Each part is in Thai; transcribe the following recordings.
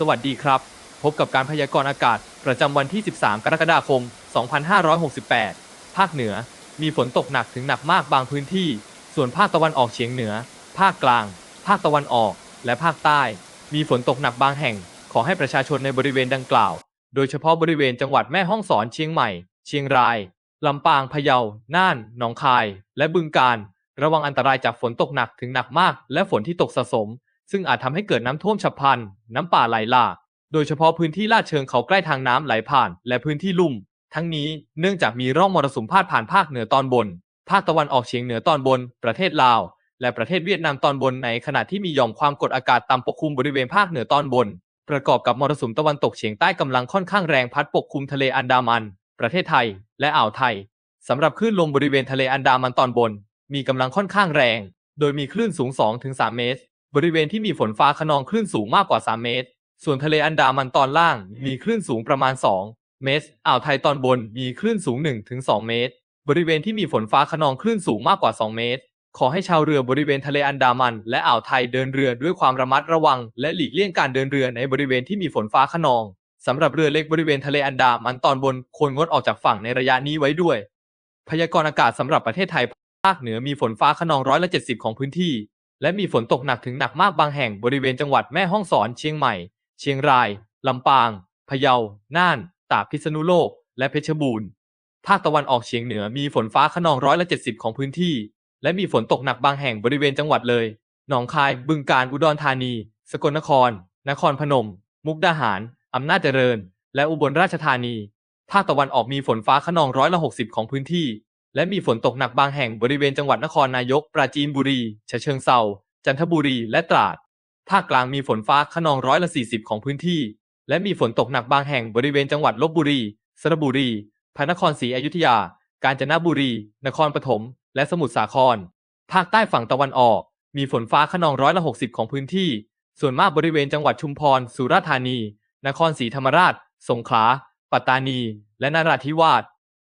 สวัสดีครับ พบกับการพยากรณ์อากาศ ประจำวันที่ 13 กรกฎาคม 2568 ภาคเหนือ มีฝนตกหนักถึงหนักมากบางพื้นที่ ส่วนภาคตะวันออกเฉียงเหนือ ภาคกลาง ภาคตะวันออก และภาคใต้ มีฝนตกหนักบางแห่ง ขอให้ประชาชนในบริเวณดังกล่าว โดยเฉพาะบริเวณจังหวัดแม่ฮ่องสอนเชียงใหม่ เชียงราย ลำปาง พะเยา น่าน หนองคาย และบึงกาฬ ระวังอันตรายจากฝนตกหนักถึงหนักมาก และฝนที่ตกสะสม ซึ่งอาจทำให้เกิดน้ำท่วมฉับพลัน น้ำป่าไหลหลาก โดยเฉพาะพื้นที่ลาดเชิงเขาใกล้ทางน้ำไหลผ่าน และพื้นที่ลุ่ม ทั้งนี้เนื่องจากมีร่องมรสุมพาดผ่านภาคเหนือตอนบน ภาคตะวันออกเฉียงเหนือตอนบน ประเทศลาว และประเทศเวียดนามตอนบนในขณะที่มีหย่อมความกดอากาศต่ำปกคลุมบริเวณภาคเหนือตอนบน ประกอบกับมรสุมตะวันตกเฉียงใต้กำลังค่อนข้างแรงพัดปกคลุมทะเลอันดามัน ประเทศไทย และอ่าวไทยสำหรับคลื่นลมบริเวณทะเลอันดามันตอนบน มีกำลังค่อนข้างแรง โดยมีคลื่นสูง 2-3 เมตร บริเวณที่มีฝนฟ้าขนองคลื่นสูงมากกว่า 3 เมตร ส่วนทะเลอันดามันตอนล่างมีคลื่นสูงประมาณ 2 เมตร อ่าวไทยตอนบนมีคลื่นสูง 1-2 เมตร บริเวณที่มีฝนฟ้าขนองคลื่นสูงมากกว่า 2 เมตร ขอให้ชาวเรือบริเวณทะเลอันดามัน และอ่าวไทยเดินเรือด้วยความระมัดระวัง และหลีกเลี่ยงการเดินเรือในบริเวณที่มีฝนฟ้าขนองสำหรับเรือเล็กบริเวณทะเลอันดามันตอนบนควรงดออกจากฝั่งในระยะนี้ไว้ด้วย พยากรณ์อากาศสำหรับประเทศไทยภาคเหนือมีฝนฟ้าขนองร้อยละ70 ของพื้นที่ และมีฝนตกหนักถึงหนักมากบางแห่งบริเวณจังหวัดแม่ฮ่องสอน เชียงใหม่ เชียงราย ลำปาง พะเยา น่าน ตาก พิษณุโลก และเพชรบูรณ์ ภาคตะวันออกเฉียงเหนือมีฝนฟ้าขนองร้อยละ70ของพื้นที่ และมีฝนตกหนักบางแห่งบริเวณจังหวัดเลย หนองคาย บึงกาฬ อุดรธานี สกลนคร นครพนม มุกดาหาร อำนาจเจริญ และอุบลราชธานี ภาคตะวันออกมีฝนฟ้าขนองร้อยละ60ของพื้นที่ และมีฝนตกหนักบางแห่งบริเวณจังหวัดนครนายก ปราจีนบุรี ฉะเชิงเซา จันทบุรี และตราด ภาคกลางมีฝนฟ้าขนองร้อยละ 40 ของพื้นที่ และมีฝนตกหนักบางแห่งบริเวณจังหวัดลบบุรี สระบุรี พระนครศรีอยุธยา กาญจนบุรี นครปฐม และสมุทรสาคร ภาคใต้ฝั่งตะวันออก มีฝนฟ้าขนองร้อยละ 60 ของพื้นที่ ส่วนมากบริเวณจังหวัดชุมพร สุราษฎร์ธานี นครศรีธรรมราช สงขลา ปัตตานี และนราธิวาส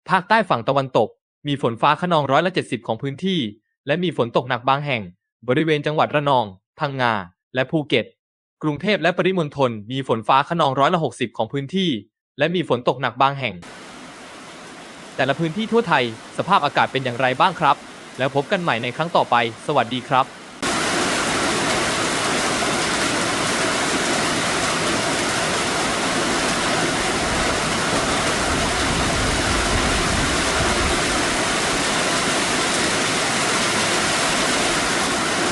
ภาคใต้ฝั่งตะวันตก มีฝนฟ้าขนองร้อยละ 70 ของพื้นที่ และมีฝนตกหนักบางแห่ง บริเวณจังหวัดระนอง พังงา และภูเก็ต กรุงเทพและปริมณฑลมีฝนฟ้าขนองร้อยละ 60 ของพื้นที่ และมีฝนตกหนักบางแห่ง แต่ละพื้นที่ทั่วไทย สภาพอากาศเป็นอย่างไรบ้างครับ แล้วพบกันใหม่ในครั้งต่อไป สวัสดีครับ